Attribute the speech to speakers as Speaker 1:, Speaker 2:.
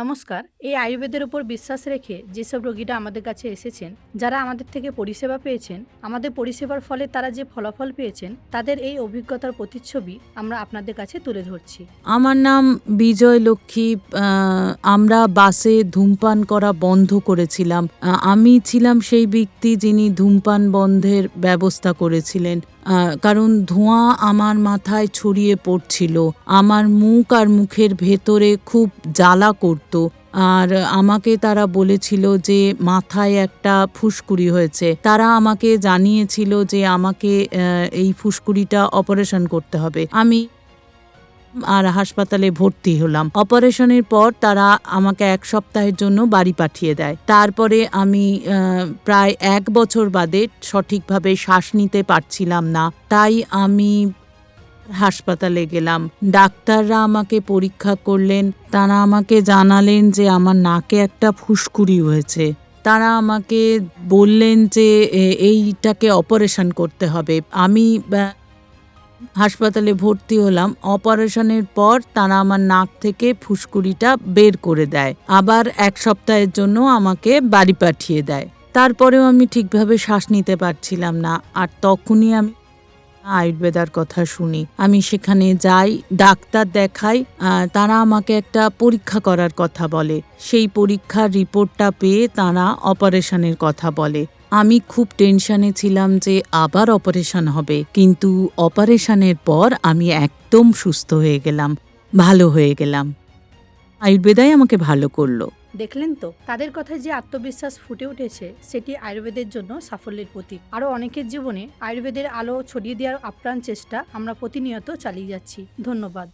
Speaker 1: নমস্কার, এই আয়ুর্বেদের উপর বিশ্বাস রেখে যেসব রোগীরা আমাদের কাছে এসেছেন, যারা আমাদের থেকে পরিষেবা পেয়েছেন, আমাদের পরিষেবার ফলে তারা যে ফলাফল পেয়েছেন, তাদের এই অভিজ্ঞতার প্রতিচ্ছবি আমরা আপনাদের কাছে তুলে ধরছি।
Speaker 2: আমার নাম বিজয় লক্ষ্মী আমরা বাসে ধূমপান করা বন্ধ করেছিলাম। আমি ছিলাম সেই ব্যক্তি যিনি ধূমপান বন্ধের ব্যবস্থা করেছিলেন। কারণ ধোঁয়া আমার মাথায় ছড়িয়ে পড়ছিল। আমার মুখ আর মুখের ভেতরে খুব জ্বালা করত। আর আমাকে তারা বলেছিল যে মাথায় একটা ফুসকুড়ি হয়েছে। তারা আমাকে জানিয়েছিল যে আমাকে এই ফুসকুড়িটা অপারেশন করতে হবে। আমি আর হাসপাতালে ভর্তি হলাম। অপারেশনের পর তারা আমাকে এক সপ্তাহের জন্য বাড়ি পাঠিয়ে দেয়। তারপরে আমি প্রায় এক বছর বাদে সঠিকভাবে শ্বাস নিতে পারছিলাম না। তাই আমি হাসপাতালে গেলাম। ডাক্তাররা আমাকে পরীক্ষা করলেন। তারা আমাকে জানালেন যে আমার নাকে একটা ফুসকুড়ি হয়েছে। তারা আমাকে বললেন যে এইটাকে অপারেশন করতে হবে। আমি হাসপাতালে ভর্তি হলাম। অপারেশনের পর তারা আমার নাক থেকে ফুসকুড়িটা বের করে দেয়। আবার এক সপ্তাহের জন্য আমাকে বাড়ি পাঠিয়ে দেয়। তারপরেও আমি ঠিকভাবে শ্বাস নিতে পারছিলাম না। আর তখনই আমি আয়ুর্বেদার কথা শুনি। আমি সেখানে যাই, ডাক্তার দেখাই তারা আমাকে একটা পরীক্ষা করার কথা বলে। সেই পরীক্ষার রিপোর্টটা পেয়ে তারা অপারেশনের কথা বলে। আমি খুব টেনশনে ছিলাম যে আবার অপারেশন হবে, কিন্তু অপারেশনের পর আমি একদম সুস্থ হয়ে গেলাম, ভালো হয়ে গেলাম। আয়ুর্বেদাই আমাকে ভালো করল।
Speaker 1: দেখলেন তো, তাদের কথায় যে আত্মবিশ্বাস ফুটে উঠেছে, সেটি আয়ুর্বেদের জন্য সাফল্যের প্রতীক। আরও অনেকের জীবনে আয়ুর্বেদের আলো ছড়িয়ে দেওয়ার আপ্রাণ চেষ্টা আমরা প্রতিনিয়ত চালিয়ে যাচ্ছি। ধন্যবাদ।